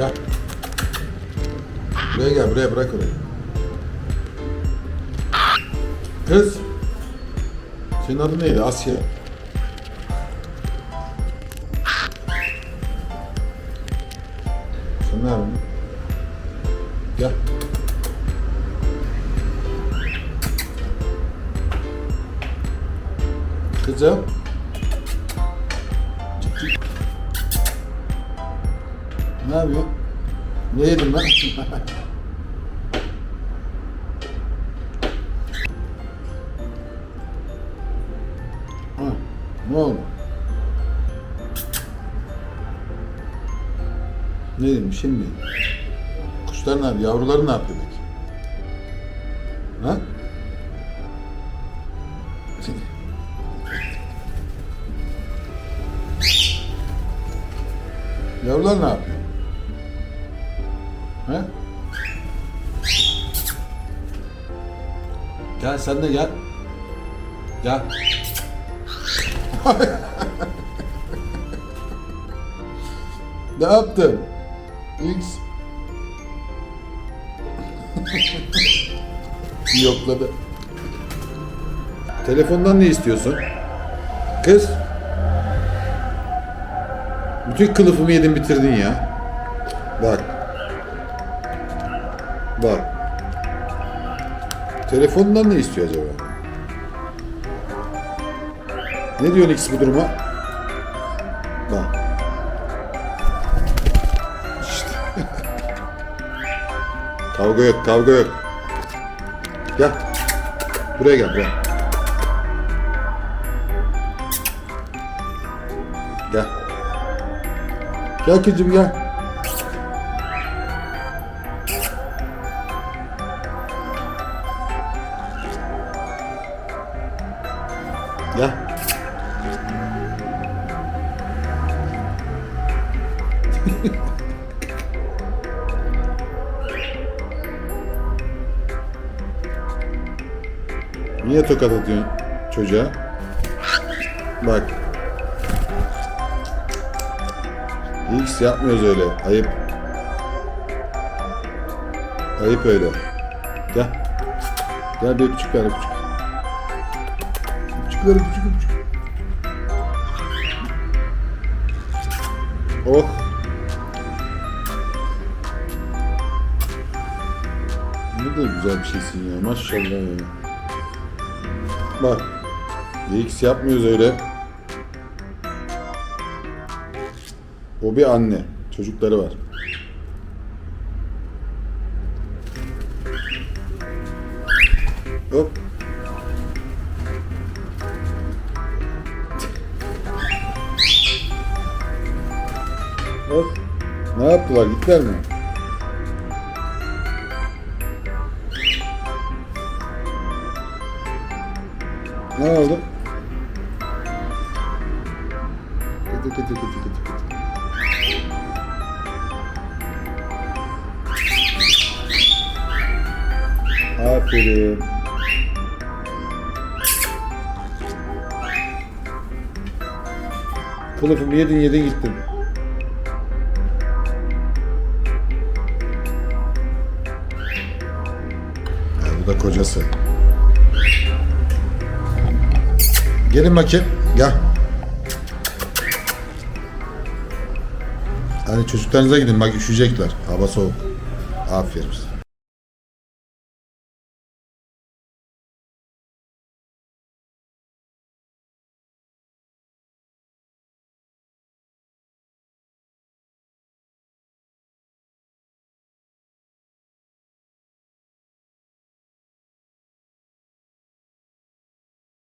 Gel. Buraya gel, buraya bırak orayı. Kız. Senin adın neydi? Asya. Sen ne yapıyorsun? Gel. Kızım. Ne yapıyor? Ne yedim ben? ha, ne oldu? Ne yedim? Bir şey? Kuşlar ne yapıyor? Yavruları ne yapıyor peki? Ha? Yavrular ne yapıyor? He? Gel sen de gel. Gel. ne yaptın? X. Yokladı. Telefondan ne istiyorsun? Kız. Bütün kılıfımı yedin bitirdin ya. Bak. Bak. Telefonundan ne istiyor acaba? Ne diyorsun X bu duruma? Bak. İşte. kavga yok, kavga yok. Gel. Buraya gel, buraya. Gel. Gel kızım gel. Gel. Niye tokat atıyorsun çocuğa? Bak. X yapmıyoruz öyle. Ayıp. Ayıp öyle. Gel. Gel bir küçük ver küçük. Ver küçük küçük. Oh. Ne de güzel bir şeysin ya maşallah ya. Bak. X yapmıyoruz öyle. O bir anne. Çocukları var. Hop. Hop. Ne yaptılar? Gittiler mi? Ne oldu? Gıdı gıdı gıdı gıdı gıdı. Aferin. Kılıfımı yedin yedin gittin. Da kocası. Gelin bakayım. Gel. Hadi çocuklarınıza gidin bak üşüyecekler. Hava soğuk. Aferin. size.